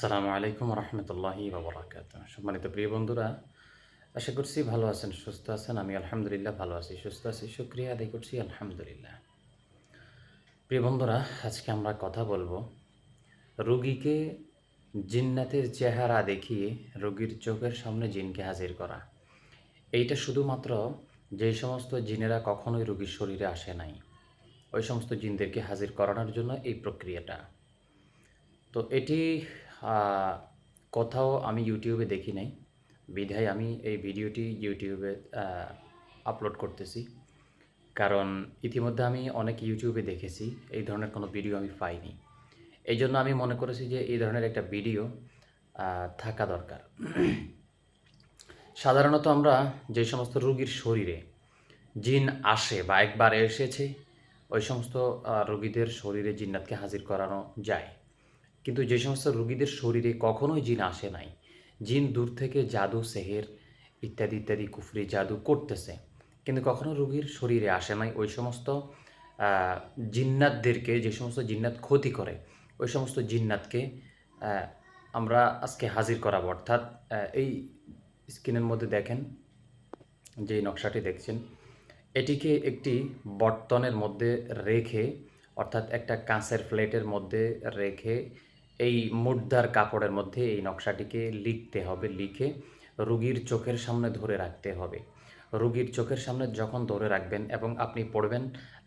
আসসালামু আলাইকুম রহমতুল্লাহি বাবরাকাত সম্মানিত প্রিয় বন্ধুরা, আশা করছি ভালো আছেন, সুস্থ আছেন। আমি আলহামদুলিল্লাহ ভালো আছি, সুস্থ আছি। শুক্রিয়া আদায় করছি, আলহামদুলিল্লাহ। প্রিয় বন্ধুরা, আজকে আমরা কথা বলব রুগীকে জিন্নাতের চেহারা দেখিয়ে রোগীর চোখের সামনে জিনকে হাজির করা। এইটা শুধুমাত্র যেই সমস্ত জিনেরা কখনোই রোগীর শরীরে আসে নাই, ওই সমস্ত জিনদেরকে হাজির করানোর জন্য এই প্রক্রিয়াটা। তো এটি কোথাও আমি ইউটিউবে দেখি নাই। বিধায় আমি এই ভিডিওটি ইউটিউবে আপলোড করতেছি। কারণ ইতিমধ্যে আমি অনেক ইউটিউবে দেখেছি, এই ধরনের কোনো ভিডিও আমি পাইনি। এই জন্য আমি মনে করেছি যে এই ধরনের একটা ভিডিও থাকা দরকার। সাধারণত আমরা যে সমস্ত রোগীর শরীরে জিন আসে বা একবার এসেছে, ওই সমস্ত রোগীদের শরীরে জিন্নাতকে হাজির করানো যায়। কিন্তু যে সমস্ত রোগীদের শরীরে কখনোই জিন আসে নাই। জিন দূর থেকে জাদু, সেহের ইত্যাদি ইত্যাদি কুফরি জাদু করতেছে। কিন্তু কখনো রোগীর শরীরে আসে নাই। ওই সমস্ত জিন্নাতদেরকে, যে সমস্ত জিন্নাত ক্ষতি করে, ওই সমস্ত জিন্নাতকে আমরা আজকে হাজির করাবো। অর্থাৎ এই স্ক্রিনের মধ্যে দেখেন, যে নকশাটি দেখছেন, এটিকে একটি বর্তনের মধ্যে রেখে, অর্থাৎ একটা কাঁচের প্লেটের মধ্যে রেখে এই মুদ্রার কাপড়ের মধ্যে এই নকশাটিকে লিখতে হবে, লিখে রুগীর চোখের সামনে ধরে রাখতে হবে। রুগীর চোখের সামনে যখন ধরে রাখবেন এবং আপনি পড়বেন,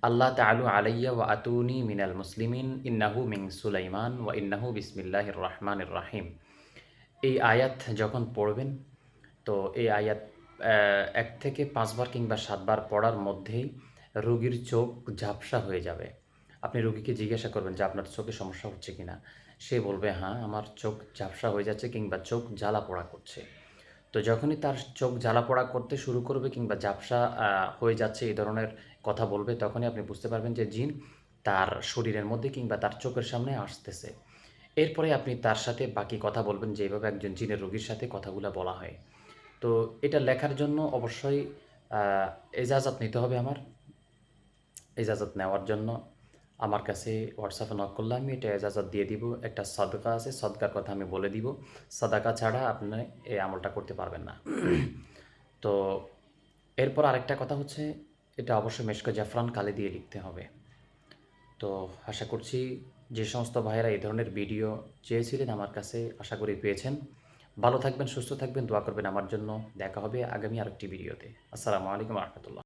আল্লাহ তালু আলাইয়া ওয়া আতুনি মিনাল মুসলিমিন, ইন্নাহু মিং সুলাইমান ওয়া ইন্নাহু বিসমিল্লাহ রহমান রাহিম। এই আয়াত যখন পড়বেন, তো এই আয়াত এক থেকে পাঁচবার কিংবা সাতবার পড়ার মধ্যেই রুগীর চোখ ঝাপসা হয়ে যাবে। আপনি রোগীকে জিজ্ঞাসা করবেন যে আপনার চোখে সমস্যা হচ্ছে কিনা? সে বলবে হ্যাঁ আমার চোখ ঝাপসা হয়ে যাচ্ছে কিংবা চোখ জ্বালা পোড়া করছে। তো যখনই তার চোখ জ্বালা পোড়া করতে শুরু করবে কিংবা ঝাপসা হয়ে যাচ্ছে এই ধরনের কথা বলবে, তখনই আপনি বুঝতে পারবেন যে জিন তার শরীরের মধ্যে কিংবা তার চোখের সামনে আসতেছে। এরপরে আপনি তার সাথে বাকি কথা বলবেন যেভাবে একজন জিনের রোগীর সাথে কথাগুলো বলা হয়। তো এটা লেখার জন্য অবশ্যই এজাজত নিতে হবে আমার। এজাজত নেওয়ার জন্য আমার কাছে হোয়াটসঅ্যাপে নক করলে আমি এটা এজাজত দিয়ে দিব। একটা সদকা আছে, সদকার কথা আমি বলে দিব। সদাকা ছাড়া আপনি এই আমলটা করতে পারবেন না। তো এরপর আরেকটা কথা হচ্ছে, এটা অবশ্যই মেশকো জাফরান কালে দিয়ে লিখতে হবে। তো আশা করছি যে সমস্ত ভাইয়েরা এই ধরনের ভিডিও চেয়েছিলেন আমার কাছে, আশা করি পেয়েছেন। ভালো থাকবেন, সুস্থ থাকবেন, দোয়া করবেন আমার জন্য। দেখা হবে আগামী আরেকটি ভিডিওতে। আসসালামু আলাইকুম রহমতুল্লাহ।